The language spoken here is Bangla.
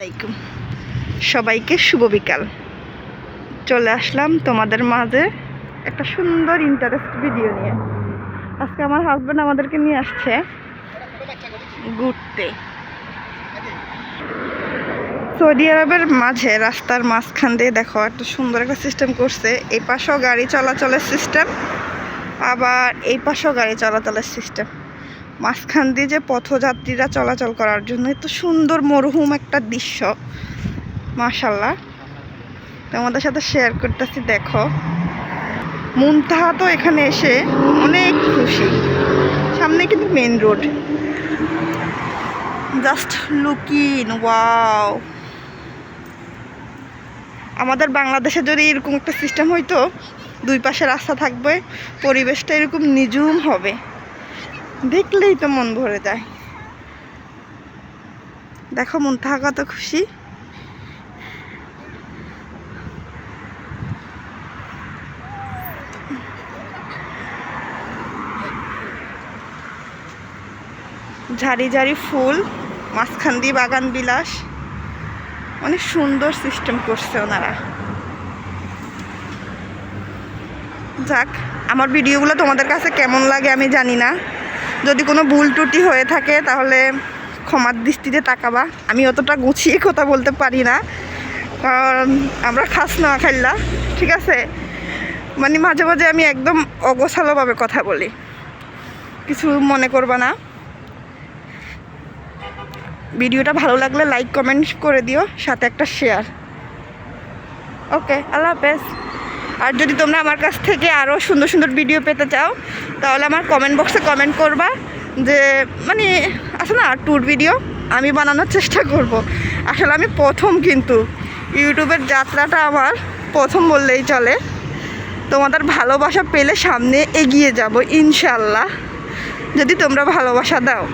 আলাইকুম। সবাইকে শুভ বিকাল। চলে আসলাম তোমাদের মাঝে একটা সুন্দর ইন্টারেস্ট ভিডিও নিয়ে। আজকে আমার হাজব্যান্ড আমাদেরকে নিয়ে আসছে ঘুরতে। সৌদি আরবের মাঝে, রাস্তার মাঝখান দিয়ে দেখো একটা সুন্দর একটা সিস্টেম করছে। এই পাশেও গাড়ি চলাচলের সিস্টেম আবার এই পাশেও গাড়ি চলাচলের সিস্টেম মাঝখান দিয়ে যে পথযাত্রীরা চলাচল করার জন্য, এত সুন্দর মরহুম একটা দৃশ্য মাশাল্লাহ তোমাদের সাথে শেয়ার করতেছি, দেখো। মুনতাহা তো এখানে এসে অনেক খুশি। সামনে কিন্তু main road just looking wow আমাদের বাংলাদেশে যদি এরকম একটা সিস্টেম হইতো, দুই পাশে রাস্তা থাকবে, পরিবেশটা এরকম নিঝুম হবে। দেখলেই তো মন ভরে যায়। দেখো মন থাকা তো খুশি। ঝাড়ি ঝাড়ি ফুল, মাঝখান দিয়ে বাগান বিলাস। অনেক সুন্দর সিস্টেম করছে ওনারা। যাক, আমার ভিডিওগুলো তোমাদের কাছে কেমন লাগে আমি জানি না। যদি কোনো ভুল ত্রুটি হয়ে থাকে, তাহলে ক্ষমার দৃষ্টিতে তাকাবা। আমি অতটা গুছিয়ে কথা বলতে পারি না। কারণ আমরা খাস না খাইলা ঠিক আছে? মানে মাঝে মাঝে আমি একদম অগোছালোভাবে কথা বলি। কিছু মনে করবা না। ভিডিওটা ভালো লাগলে লাইক কমেন্ট করে দিও, সাথে একটা শেয়ার ওকে আল্লাহ হাফেজ। আর যদি তোমরা আমার কাছ থেকে আরও সুন্দর সুন্দর ভিডিও পেতে চাও, তাহলে আমার কমেন্ট বক্সে কমেন্ট করবা যে মানে আছে না ট্যুর ভিডিও আমি বানানোর চেষ্টা করব। আসলে আমি প্রথম কিন্তু। ইউটিউবের যাত্রাটা আমার প্রথম বললেই চলে। তোমাদের ভালোবাসা পেলে সামনে এগিয়ে যাব ইনশাল্লাহ যদি তোমরা ভালোবাসা দাও।